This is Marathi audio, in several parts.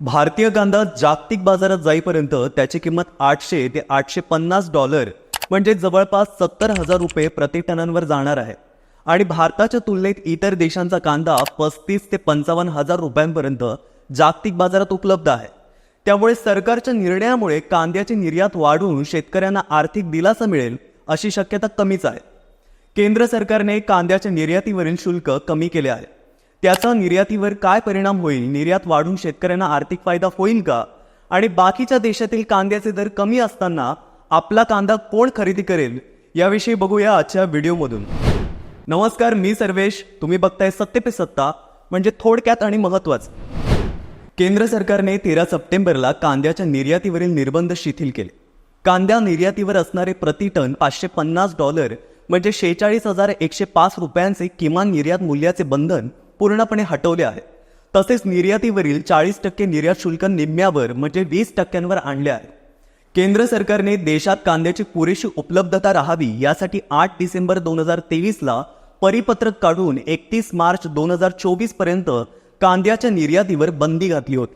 भारतीय कांदा जागतिक बाजारात जाईपर्यंत त्याची किंमत आठशे ते आठशे पन्नास डॉलर म्हणजे जवळपास सत्तर हजार रुपये प्रति टनांवर जाणार आहे. आणि भारताच्या तुलनेत इतर देशांचा कांदा पस्तीस ते पंचावन्न हजार रुपयांपर्यंत जागतिक बाजारात उपलब्ध आहे. त्यामुळे सरकारच्या निर्णयामुळे कांद्याची निर्यात वाढून शेतकऱ्यांना आर्थिक दिलासा मिळेल अशी शक्यता कमीच आहे. केंद्र सरकारने कांद्याच्या निर्यातीवरील शुल्क कमी केले आहे. त्याचा निर्यातीवर काय परिणाम होईल? निर्यात वाढून शेतकऱ्यांना आर्थिक फायदा होईल का? आणि बाकीच्या देशातील कांद्याचे दर कमी असताना आपला कांदा कोण खरेदी करेल? याविषयी बघूया आजच्या व्हिडिओमधून. नमस्कार मी सर्वेश. तुम्ही बघताय सत्य पे सत्ता म्हणजे थोडक्यात आणि महत्वाचं केंद्र सरकारने तेरा सप्टेंबरला कांद्याच्या निर्यातीवरील निर्बंध शिथिल केले. कांद्या निर्यातीवर असणारे प्रति टन पाचशे पन्नास डॉलर म्हणजे शेहेचाळीस हजार एकशे पाच रुपयांचे किमान निर्यात मूल्याचे बंधन पूर्णपणे हटवले आहे. तसेच निर्यातीवरील चाळीस टक्के निर्यात शुल्क निम्म्यावर म्हणजे वीस टक्क्यांवर आणले आहे. केंद्र सरकारने देशात कांद्याची पुरेशी उपलब्धता राहावी यासाठी आठ डिसेंबर दोन हजार तेवीसला परिपत्रक काढून एकतीस मार्च दोन हजार चोवीसपर्यंत कांद्याच्या निर्यातीवर बंदी घातली होती.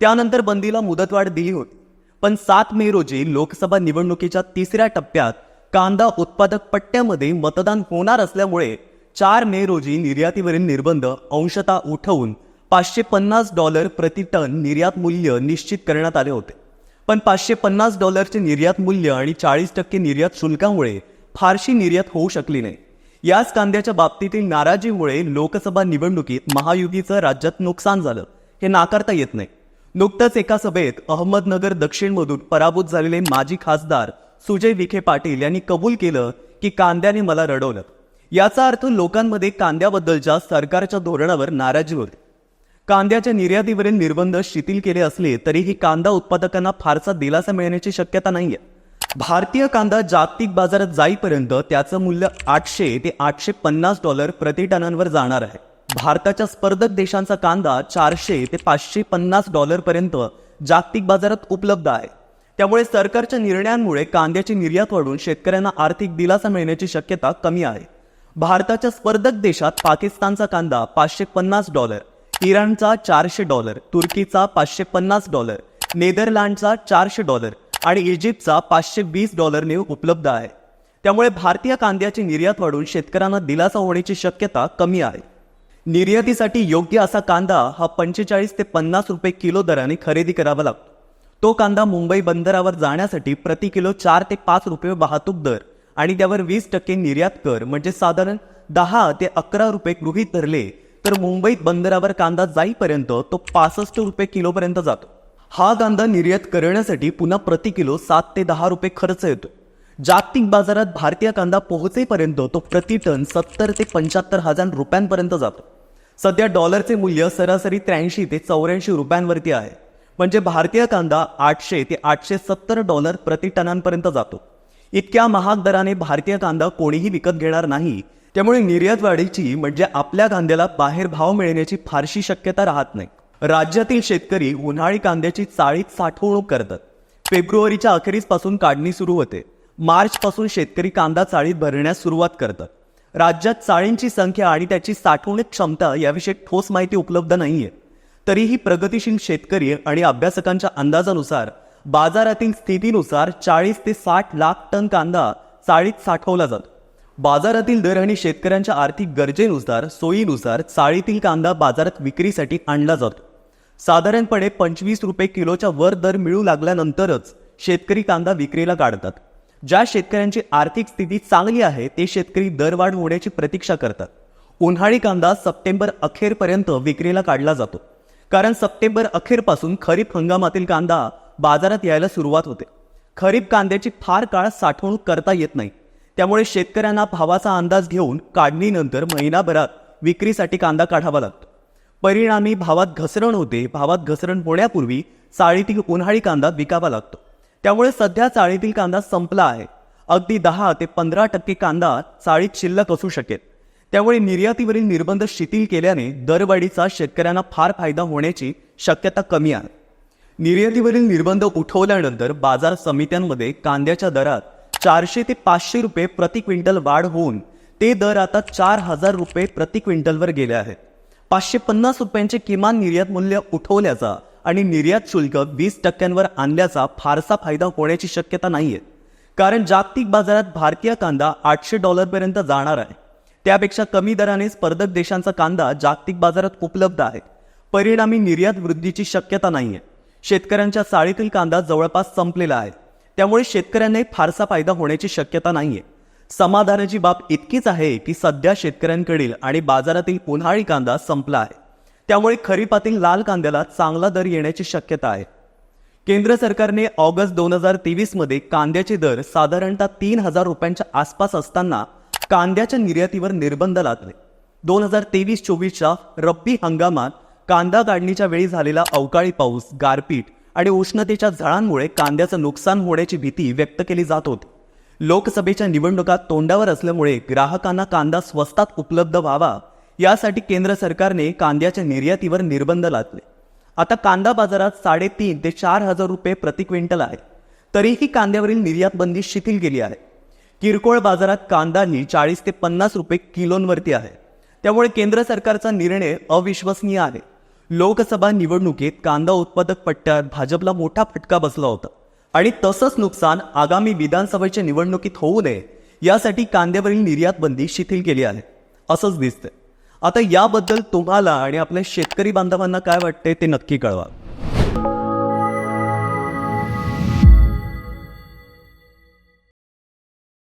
त्यानंतर बंदीला मुदतवाढ दिली होती. पण सात मे रोजी लोकसभा निवडणुकीच्या तिसऱ्या टप्प्यात कांदा उत्पादक पट्ट्यामध्ये मतदान होणार असल्यामुळे चार मे रोजी निर्यातीवरील निर्बंध अंशतः उठवून पाचशे पन्नास डॉलर प्रति टन निर्यात मूल्य निश्चित करण्यात आले होते. पण पाचशे पन्नास डॉलरचे निर्यात मूल्य आणि चाळीस टक्के निर्यात शुल्कामुळे फारशी निर्यात होऊ शकली नाही. याच कांद्याच्या बाबतीतील नाराजीमुळे लोकसभा निवडणुकीत महायुतीचं राज्यात नुकसान झालं हे नाकारता येत नाही. नुकतंच एका सभेत अहमदनगर दक्षिणमधून पराभूत झालेले माजी खासदार सुजय विखे पाटील यांनी कबूल केलं की कांद्याने मला रडवलं. याचा अर्थ लोकांमध्ये कांद्याबद्दलच्या सरकारच्या धोरणावर नाराजी होती. कांद्याच्या निर्यातीवरील निर्बंध शिथिल केले असले तरीही कांदा उत्पादकांना फारसा दिलासा मिळण्याची शक्यता नाहीये. भारतीय कांदा जागतिक बाजारात जाईपर्यंत त्याचं मूल्य आठशे ते आठशे पन्नास डॉलर प्रति टनांवर जाणार आहे. भारताच्या स्पर्धक देशांचा कांदा चारशे ते पाचशे पन्नास डॉलर पर्यंत जागतिक बाजारात उपलब्ध आहे. त्यामुळे सरकारच्या निर्णयांमुळे कांद्याची निर्यात वाढून शेतकऱ्यांना आर्थिक दिलासा मिळण्याची शक्यता कमी आहे. भारताच्या स्पर्धक देशात पाकिस्तानचा कांदा पाचशे पन्नास डॉलर इराणचा चारशे डॉलर तुर्कीचा पाचशे पन्नास डॉलर नेदरलँडचा चारशे डॉलर आणि इजिप्तचा पाचशे वीस डॉलरने उपलब्ध आहे. त्यामुळे भारतीय कांद्याची निर्यात वाढून शेतकऱ्यांना दिलासा होण्याची शक्यता कमी आहे. निर्यातीसाठी योग्य असा कांदा हा पंचेचाळीस ते पन्नास रुपये किलो दराने खरेदी करावा लागतो. तो कांदा मुंबई बंदरावर जाण्यासाठी प्रति किलो चार ते पाच रुपये वाहतूक दर आणि त्यावर वीस टक्के निर्यात कर म्हणजे साधारण दहा ते अकरा रुपये गृहीत धरले तर मुंबईत बंदरावर कांदा जाईपर्यंत तो पासष्ट रुपये किलोपर्यंत जातो. हा कांदा निर्यात करण्यासाठी पुन्हा प्रति किलो सात ते दहा रुपये खर्च येतो. जागतिक बाजारात भारतीय कांदा पोहोचेपर्यंत तो प्रति टन सत्तर ते पंच्याहत्तर हजार रुपयांपर्यंत जातो. सध्या डॉलरचे मूल्य सरासरी त्र्याऐंशी ते चौऱ्याऐंशी रुपयांवरती आहे. म्हणजे भारतीय कांदा आठशे ते आठशे सत्तर डॉलर प्रति टनांपर्यंत जातो. इतक्या महाग दराने भारतीय कांदा कोणीही विकत घेणार नाही. त्यामुळे निर्यात वाढीची म्हणजे आपल्या कांद्याला बाहेर भाव मिळण्याची फारशी शक्यता राहत नाही. राज्यातील शेतकरी उन्हाळी कांद्याची चाळीत साठवणूक करतात. फेब्रुवारीच्या अखेरीसपासून काढणी सुरू होते. मार्च पासून शेतकरी कांदा चाळीत भरण्यास सुरुवात करतात. राज्यात चाळींची संख्या आणि त्याची साठवणूक क्षमता याविषयी ठोस माहिती उपलब्ध नाहीये. तरीही प्रगतीशील शेतकरी आणि अभ्यासकांच्या अंदाजानुसार बाजारातील स्थितीनुसार चाळीस ते साठ लाख टन कांदा चाळीत साठवला जातो. बाजारातील दर आणि शेतकऱ्यांच्या आर्थिक गरजेनुसार सोयीनुसार चाळीतील कांदा बाजारात विक्रीसाठी आणला जातो. साधारणपणे पंचवीस रुपये किलोच्या वर दर मिळू लागल्यानंतरच शेतकरी कांदा विक्रीला काढतात. ज्या शेतकऱ्यांची आर्थिक स्थिती चांगली आहे ते शेतकरी दरवाढ होण्याची प्रतीक्षा करतात. उन्हाळी कांदा सप्टेंबर अखेरपर्यंत विक्रीला काढला जातो. कारण सप्टेंबर अखेरपासून खरीप हंगामातील कांदा बाजारात यायला सुरुवात होते. खरीप कांद्याची फार काळ साठवणूक करता येत नाही. त्यामुळे शेतकऱ्यांना भावाचा अंदाज घेऊन काढणीनंतर महिनाभरात विक्रीसाठी कांदा काढावा लागतो. परिणामी भावात घसरण होते. भावात घसरण होण्यापूर्वी चाळीतील उन्हाळी कांदा विकावा लागतो. त्यामुळे सध्या चाळीतील कांदा संपला आहे. अगदी दहा ते पंधरा टक्के कांदा चाळीत शिल्लक असू शकेल. त्यामुळे निर्यातीवरील निर्बंध शिथिल केल्याने दरवाढीचा शेतकऱ्यांना फार फायदा होण्याची शक्यता कमी आहे. निर्यातीवरील निर्बंध उठवल्यानंतर बाजार समित्यांमध्ये कांद्याच्या दरात चारशे ते पाचशे रुपये प्रति क्विंटल वाढ होऊन ते दर आता चार हजार रुपये प्रति क्विंटलवर गेले आहेत. पाचशे पन्नास रुपयांचे किमान निर्यात मूल्य उठवल्याचा आणि निर्यात शुल्क वीस टक्क्यांवर आणल्याचा फारसा फायदा होण्याची शक्यता नाहीये. कारण जागतिक बाजारात भारतीय कांदा आठशे डॉलरपर्यंत जाणार आहे. त्यापेक्षा कमी दराने स्पर्धक देशांचा कांदा जागतिक बाजारात उपलब्ध आहे. परिणामी निर्यात वृद्धीची शक्यता नाहीये. शेतकऱ्यांच्या चाळीतील कांदा जवळपास संपलेला आहे. त्यामुळे शेतकऱ्यांनाही फारसा फायदा होण्याची शक्यता नाहीये. समाधानाची बाब इतकीच आहे की सध्या शेतकऱ्यांकडील आणि बाजारातील उन्हाळी कांदा संपला आहे. त्यामुळे खरीपातील लाल कांद्याला चांगला दर येण्याची शक्यता आहे. केंद्र सरकारने ऑगस्ट दोन हजार तेवीसमध्ये कांद्याचे दर साधारणतः तीन हजार रुपयांच्या आसपास असताना कांद्याच्या निर्यातीवर निर्बंध लादले. दोन हजार तेवीस चोवीसच्या रब्बी हंगामात कांदा काढणीच्या वेळी झालेला अवकाळी पाऊस गारपीट आणि उष्णतेच्या झळांमुळे कांद्याचं नुकसान होण्याची भीती व्यक्त केली जात होती. लोकसभेच्या निवडणुका तोंडावर असल्यामुळे ग्राहकांना कांदा स्वस्तात उपलब्ध व्हावा यासाठी केंद्र सरकारने कांद्याच्या निर्यातीवर निर्बंध लादले. आता कांदा बाजारात साडेतीन ते चार हजार रुपये प्रति क्विंटल आहे. तरीही कांद्यावरील निर्यात बंदी शिथिल केली आहे. किरकोळ बाजारात कांदा ही चाळीस ते पन्नास रुपये किलोंवरती आहे. त्यामुळे केंद्र सरकारचा निर्णय अविश्वसनीय आहे. लोकसभा निवडणुकीत कांदा उत्पादक पट्ट्यात भाजपला मोठा फटका बसला होता. आणि तसंच नुकसान आगामी विधानसभेच्या निवडणुकीत होऊ नये यासाठी कांद्यावरील निर्यात बंदी शिथिल केली आहे. असंच दिसतंय. आता याबद्दल तुम्हाला आणि आपल्या शेतकरी बांधवांना काय वाटते ते नक्की कळवा.